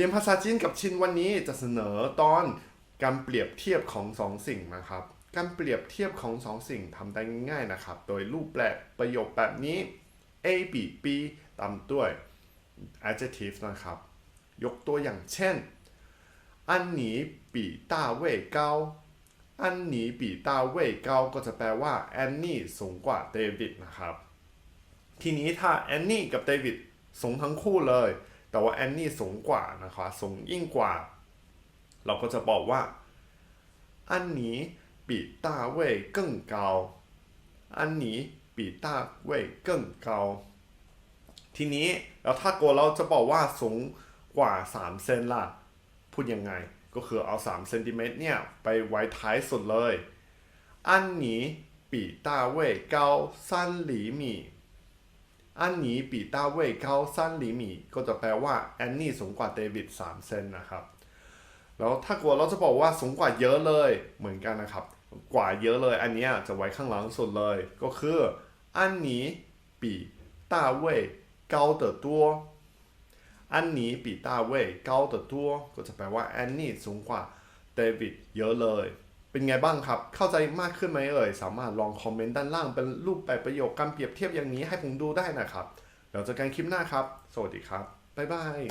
รียนภาษาจีนกับชินวันนี้จะเสนอตอนการเปรียบเทียบของสองสิ่งนะครับ การเปรียบเทียบของสองสิ่งทำได้ง่ายๆนะครับ โดยรูปแบบประโยคแบบนี้ A ปีตามด้วย adjective นะครับ ยกตัวอย่างเช่น อันนีปีต้าเว่ยเกาอันนีปีต้าเว่ยเกาก็จะแปลว่าแอนนี่สูงกว่าเดวิดนะครับ ทีนี้ถ้าแอนนี่กับเดวิดสูงทั้งคู่เลย แต่ว่าแอนนี่สูงกว่านะครับสูงยิ่งกว่า เราก็จะบอกว่าอันนี้比大卫更高อันนี้比大卫更高ทีนี้แล้วถ้าโกเราจะบอกว่าสูงกว่า 3 เซนล่ะ พูดยังไง ก็คือเอา 3 เซนติเมตรเนี่ย ไปไว้ท้ายสุดเลย อันนี้比大卫高3厘米 อันนี้ปีต้าเว่ยเขาสั้นหลีมี่ก็จะแปลว่าแอนนี่สูงกว่าเดวิดสามเซนนะครับ แล้วถ้ากลัวเราจะบอกว่าสูงกว่าเยอะเลยเหมือนกันนะครับ กว่าเยอะเลย อันนี้จะไว้ข้างหลังสุดเลย ก็คืออันนี้ปีต้าเว่ยเกาเตอตัวอันนี้ปีต้าเว่ยเกาเตอตัวก็จะแปลว่าแอนนี่สูงกว่าเดวิดเยอะเลย เป็นไงบ้างครับ เข้าใจมากขึ้นไหมเอ่ย สามารถลองคอมเมนต์ด้านล่างเป็นรูปแบบประโยคการเปรียบเทียบอย่างนี้ให้ผมดูได้นะครับ แล้วเจอกันคลิปหน้าครับ สวัสดีครับ บ๊ายบาย